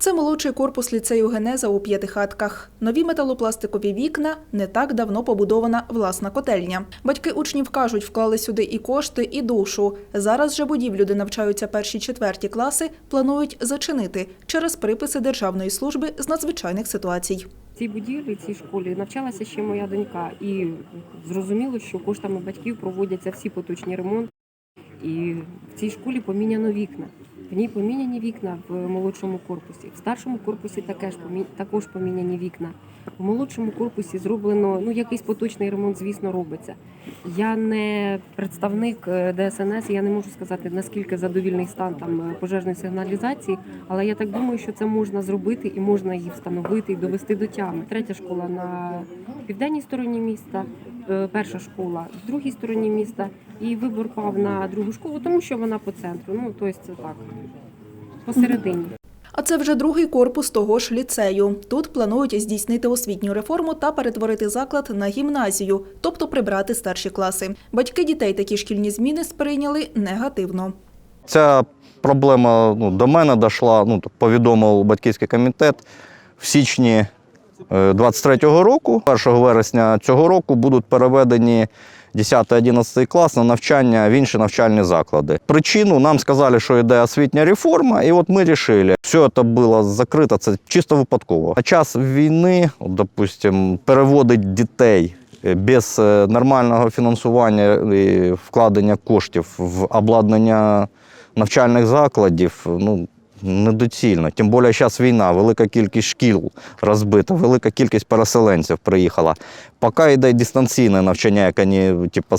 Це молодший корпус ліцею Генеза у п'ятихатках. Нові металопластикові вікна не так давно побудована власна котельня. Батьки учнів кажуть, вклали сюди і кошти, і душу. Зараз же будівлю, де навчаються перші четверті класи, планують зачинити через приписи Державної служби з надзвичайних ситуацій. Цій будівлі, цій школі навчалася ще моя донька, і зрозуміло, що коштами батьків проводяться всі поточні ремонти. І в цій школі поміняно вікна. В ній поміняні вікна в молодшому корпусі. В старшому корпусі також помі- також поміняні вікна. В молодшому корпусі зроблено ну якийсь поточний ремонт, звісно, робиться. Я не представник е, ДСНС, я не можу сказати наскільки задовільний стан там е, пожежної сигналізації, але я так думаю, що це можна зробити і можна її встановити і довести до тями. Третя школа на південній стороні міста, перша школа в другій стороні міста. І вибор пав на другу школу, тому що вона по центру. Ну тобто це так посередині. А це вже другий корпус того ж ліцею. Тут планують здійснити освітню реформу та перетворити заклад на гімназію, тобто прибрати старші класи. Батьки дітей такі шкільні зміни сприйняли негативно. Ця проблема ну, до мене дійшла, ну, повідомив батьківський комітет в січні 23-го року, 1 вересня цього року будуть переведені 10-11 клас на навчання в інші навчальні заклади. Причину нам сказали, що йде освітня реформа, і от ми вирішили, все це було закрито, це чисто випадково. На час війни, от, допустим, переводить дітей е, без е, нормального фінансування і вкладення коштів в обладнання навчальних закладів, ну. Недоцільно. Тим більше зараз війна, велика кількість шкіл розбита, велика кількість переселенців приїхала. Поки йде дистанційне навчання, як вони типу,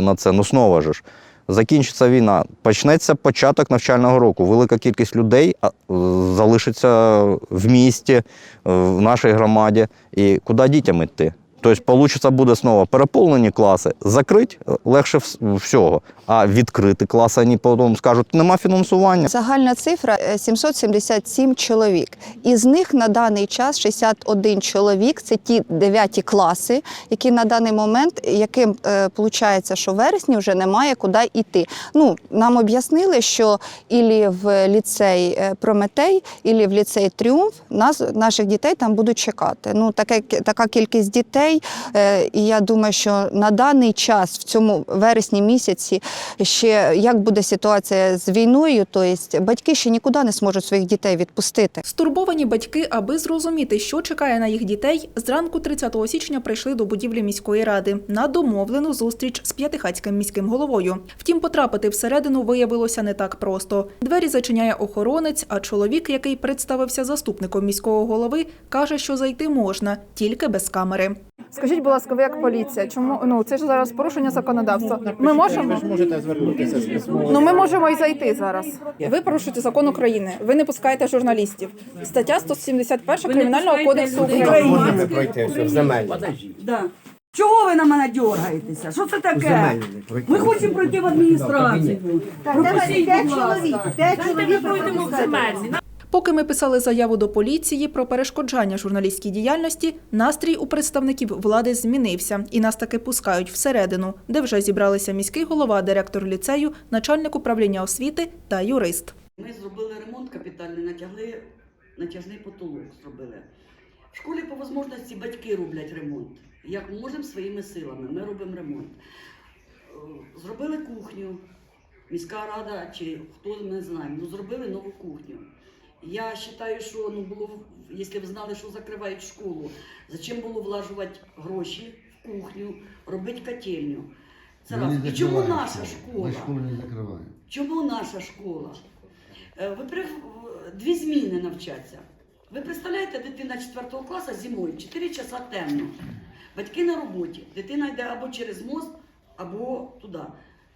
на це, ну знову ж. Закінчиться війна, почнеться початок навчального року. Велика кількість людей залишиться в місті, в нашій громаді. І куди дітям йти? Тобто, вийде, буде знову переповнені класи, закрити легше всього, а відкрити класи, вони потім скажуть, нема фінансування. Загальна цифра е, 777 чоловік. Із них на даний час 61 чоловік це ті 9 класи, які на даний момент, яким виходить, що в вересні вже немає куди йти. Ну, нам об'яснили, що ілі в ліцей е, Прометей, ілі в ліцей Тріумф нас, наших дітей там будуть чекати. Ну, таке, така кількість дітей, е, і я думаю, що на даний час, в цьому вересні місяці, ще як буде ситуація з війною, то есть батьки ще нікуди не зможуть своїх дітей відпустити. Стурбовані батьки, аби зрозуміти, що чекає на їх дітей, зранку 30 січня прийшли до будівлі міської ради на домовлену зустріч з п'ятихатським міським головою. Втім, потрапити всередину виявилося не так просто. Двері зачиняє охоронець, а чоловік, який представився заступником міського голови, каже, що зайти можна, тільки без камери. Скажіть, будь ласка, ви як поліція, чому ну це ж зараз порушення законодавства? Ми можемо Ви ж можете звернутися з письмовою. ну ми можемо і зайти зараз. Ви порушуєте закон України. Ви не пускаєте журналістів. Стаття 171 кримінального кодексу України. Можемо пройти все в земельні. Да. Чого ви на мене дергаєтеся? Що це таке? Земельні пройти. Ми хочемо пройти в адміністрацію. Пропустіть, будь ласка. Поки ми писали заяву до поліції про перешкоджання журналістській діяльності, настрій у представників влади змінився, і нас таки пускають всередину, де вже зібралися міський голова, директор ліцею, начальник управління освіти та юрист. Ми зробили ремонт капітальний, натягли натяжний потолок зробили. В школі по можливості батьки роблять ремонт. Як можемо своїми силами, ми робимо ремонт. Е, Зробили кухню, міська рада чи хто не знає, ну зробили нову кухню. Я вважаю, що ну було, якщо б знали, що закривають школу, зачем було влажувати гроші в кухню, робити котельню. Це раз. І чому наша школа? Не закриваємо. Чому наша школа? Ви дві зміни навчаться. Ви представляєте, дитина 4 класу зимою, 4 часа темно. Батьки на роботі. Дитина йде або через мост, або туди.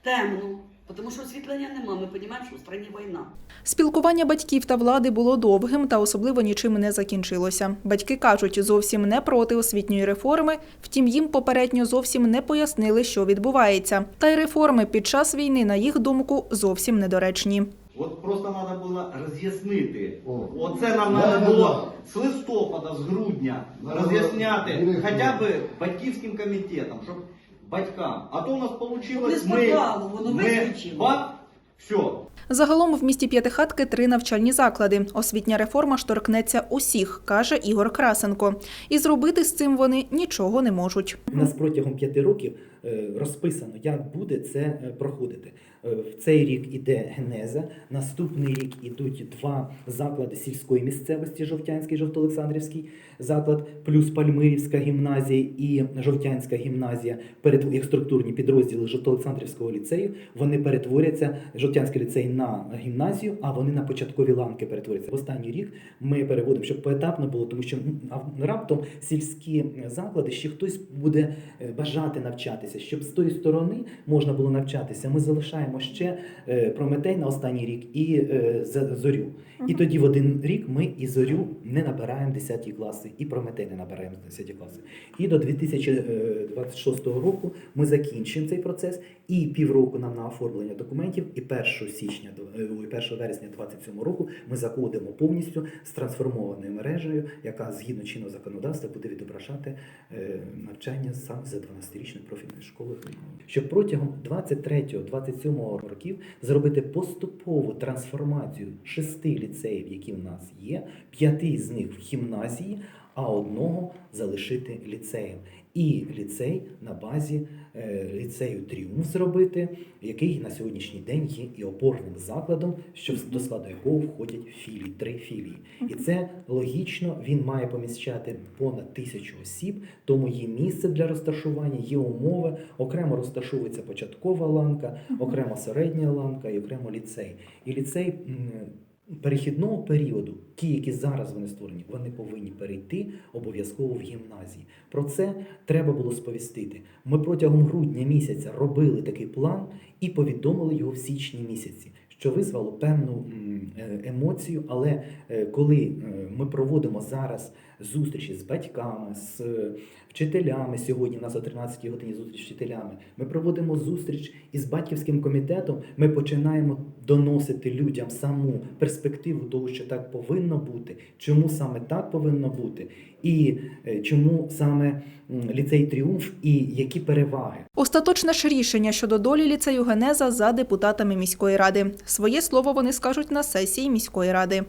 Темно. Тому що освітлення нема. Ми розуміємо, що в країні війна. Спілкування батьків та влади було довгим та особливо нічим не закінчилося. Батьки кажуть, зовсім не проти освітньої реформи, втім їм попередньо зовсім не пояснили, що відбувається. Та й реформи під час війни, на їх думку, зовсім недоречні. От просто треба було роз'яснити. Оце нам Да, треба да, було з листопада, з грудня Да, роз'ясняти хоча б батьківським комітетам, щоб батькам. А то у нас вийшло, Не воно виключило. бак, Все. Загалом в місті П'ятихатки три навчальні заклади. Освітня реформа шторкнеться усіх, каже Ігор Красенко. І зробити з цим вони нічого не можуть. У нас протягом п'яти років розписано, як буде це е, проходити. Е, В цей рік іде генеза, наступний рік ідуть два заклади сільської місцевості Жовтянський, Жовтоолександрівський заклад, плюс Пальмирівська гімназія і Жовтянська гімназія, як структурні підрозділи Жовтоолександрівського ліцею. Вони перетворяться Жовтянський ліцей на гімназію, а вони на початкові ланки перетворяться. В останній рік ми переводимо, щоб поетапно було, тому що раптом сільські заклади ще хтось буде е, бажати навчатися, щоб з тої сторони можна було навчатися. Ми залишаємо ще е, Прометей на останній рік і е, зорю. І тоді в один рік ми і зорю не набираємо 10 класи, і Прометей не набираємо 10 класи. І до 2026 року ми закінчимо цей процес, і півроку нам на оформлення документів, і 1 січня, е, 1 вересня 2027 року ми заходимо повністю з трансформованою мережею, яка згідно чинного законодавства буде відображати е, навчання саме за 12-річною профільною школою. Щоб протягом 23-27 років зробити поступову трансформацію шести ліцеїв, які в нас є, п'яти з них в гімназії, а одного залишити ліцеєм. І ліцей на базі е, ліцею Тріумф зробити, який на сьогоднішній день є і опорним закладом, що до складу якого входять філії, три філії. І це логічно, він має поміщати понад тисячу осіб, тому є місце для розташування, є умови. Окремо розташовується початкова ланка, окремо середня ланка і окремо ліцей. І ліцей перехідного періоду, ті, які зараз вони створені, вони повинні перейти обов'язково в гімназії. Про це треба було сповістити. Ми протягом грудня місяця робили такий план і повідомили його в січні місяці. Що визвало певну е, емоцію, але е, коли е, ми проводимо зараз зустрічі з батьками, з вчителями, сьогодні у нас о 13 годині зустріч з вчителями, ми проводимо зустріч із батьківським комітетом, ми починаємо доносити людям саму перспективу того, що так повинно бути, чому саме так повинно бути, і е, чому саме ліцей Тріумф і які переваги. Остаточне ж рішення щодо долі ліцею Генеза за депутатами міської ради. Своє слово вони скажуть на сесії міської ради.